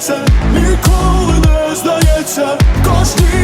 серце ніколи не здається. Кожній